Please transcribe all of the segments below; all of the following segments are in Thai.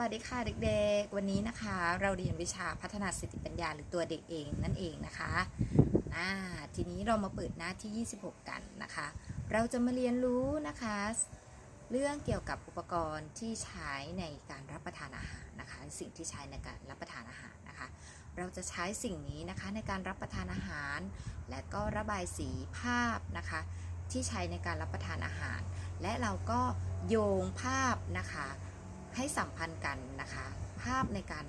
วัสดีค่ะเด็กๆ วันนี้นะคะ เราเรียนวิชาพัฒนาสติปัญญาหรือตัวเด็กเองนั่นเองนะคะอ่าทีนี้เรามาเปิดหน้าที่ 26 กันนะคะ เราจะมาเรียนรู้นะคะ เรื่องเกี่ยวกับอุปกรณ์ที่ใช้ในการรับประทานอาหารนะคะ สิ่งที่ใช้ในการรับประทานอาหารนะคะ เราจะใช้สิ่งนี้นะคะในการรับประทานอาหาร และก็ระบายสีภาพนะคะ ที่ใช้ในการรับประทานอาหาร และเราก็โยงภาพนะคะ ให้สัมพันธ์กันนะคะ ภาพในการ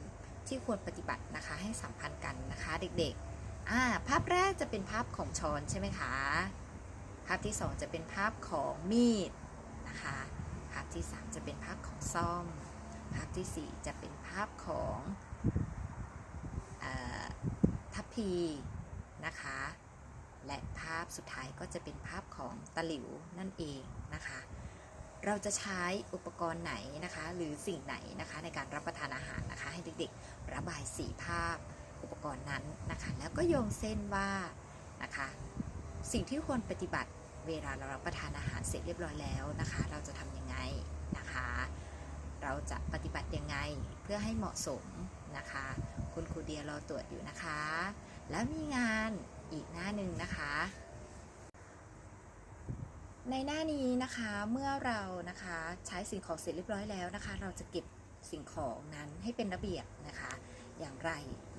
ที่ควรปฏิบัตินะคะ ให้สัมพันธ์กันนะคะเด็กๆอ่าภาพแรกจะเป็นภาพของช้อนใช่ไหมคะ ภาพที่สองจะเป็นภาพของมีดนะคะ ภาพที่สามจะเป็นภาพของซ่อม ภาพที่สี่จะเป็นภาพของอทัพพีนะคะและภาพสุดท้ายก็จะเป็นภาพของตะหลิวนั่นเองนะคะ เราจะใช้อุปกรณ์ไหนนะคะ หรือสิ่งไหนนะคะในการรับประทานอาหารนะคะ ให้เด็กๆ ระบายสีภาพอุปกรณ์นั้นนะคะ แล้วก็โยงเส้นว่านะคะ สิ่งที่ควรปฏิบัติเวลาเรารับประทานอาหารเสร็จเรียบร้อยแล้วนะคะ เราจะทำยังไงนะคะ เราจะปฏิบัติยังไงเพื่อให้เหมาะสมนะคะ คุณครูเดียรอตรวจอยู่นะคะ แล้วมีงานอีกหน้าหนึ่งนะคะ ในหน้านี้นะคะเมื่อเรานะคะใช้สิ่งของเสร็จเรียบร้อยแล้วนะคะ เราจะเก็บสิ่งของนั้นให้เป็นระเบียบนะคะ อย่างไร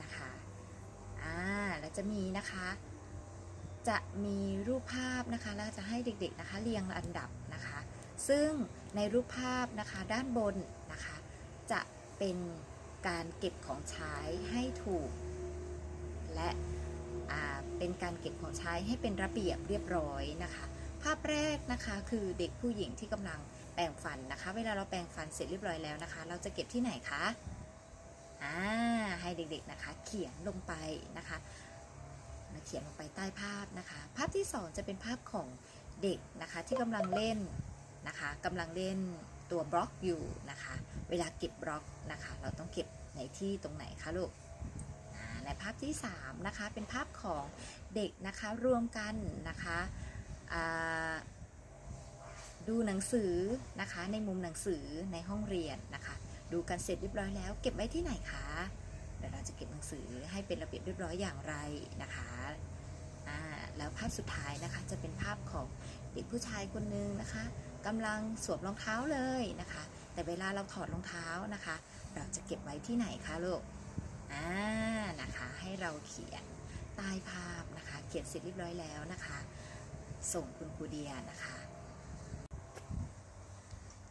นะคะอ่าแล้วจะมีนะคะ จะมีรูปภาพนะคะแล้วจะให้เด็กๆนะคะ เรียงลำดับนะคะ ซึ่งในรูปภาพนะคะด้านบนนะคะ จะเป็นการเก็บของใช้ให้ถูก และเป็นการเก็บของใช้ให้เป็นระเบียบเรียบร้อยนะคะ ภาพแรกนะคะคือเด็กผู้หญิงที่กำลังแปรงฟันนะคะ เวลาเราแปรงฟันเสร็จเรียบร้อยแล้วนะคะ เราจะเก็บที่ไหนคะอ่าให้เด็กๆนะคะ เขียนลงไปนะคะมาเขียนลงไปใต้ภาพนะคะ ภาพที่สองจะเป็นภาพของเด็กนะคะที่กำลังเล่นนะคะกำลังเล่นตัวบล็อกอยู่นะคะ เวลาเก็บบล็อกนะคะ เราต้องเก็บในที่ตรงไหนคะลูกอ่าและภาพที่สามนะคะเป็นภาพของเด็กนะคะรวมกันนะคะ ดูหนังสือนะคะในมุมหนังสือในห้องเรียนนะคะ ดูกันเสร็จเรียบร้อยแล้ว เก็บไว้ที่ไหนคะเดี๋ยวเราจะเก็บหนังสือให้เป็นระเบียบเรียบร้อยอย่างไรนะคะแล้วภาพสุดท้ายนะคะจะเป็นภาพของเด็กผู้ชายคนนึงนะคะกำลังสวมรองเท้าเลยนะคะ แต่เวลาเราถอดรองเท้านะคะ เราจะเก็บไว้ที่ไหนคะลูกอ่านะคะให้เราเขียนใต้ภาพนะคะ เขียนเสร็จเรียบร้อยแล้วนะคะ ส่งคุณครูเดียนะคะ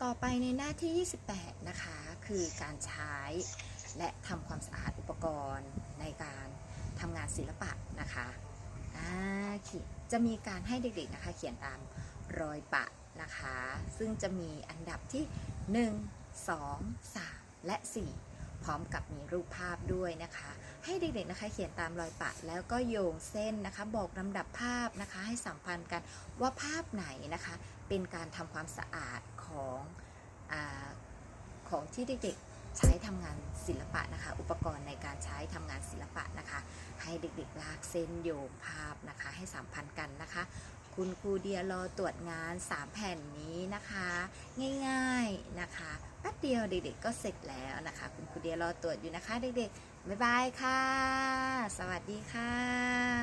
ต่อไปในหน้าที่ 28 นะคะ คือการใช้และทำความสะอาดอุปกรณ์ในการทำงานศิลปะนะคะอ่าเขียนจะมีการให้เด็กๆนะคะเขียนตามรอยปะนะคะ ซึ่งจะมีอันดับที่ 1 2 3 และ 4 ร้อมกับมีรูปภาพด้วยนะคะ ให้เด็กๆนะคะเขียนตามรอยปะแล้วก็โยงเส้นนะคะ บอกลำดับภาพนะคะ ให้สัมพันธ์กันว่าภาพไหนนะคะ เป็นการทำความสะอาดของอของที่เด็กๆใช้ทำงานศิลปะนะคะ อุปกรณ์ในการใช้ทำงานศิลปะนะคะ ให้เด็กๆลากเส้นโยงภาพนะคะ ให้สัมพันธ์กันนะคะคุณครูเดียรอตรวจงาน 3 แผ่นนี้นะคะ ง่ายๆนะคะ เดียวเด็กๆก็เสร็จแล้วนะคะ คุณครูเดียรอตรวจอยู่นะคะ เด็กๆบ๊ายบายค่ะ สวัสดีค่ะ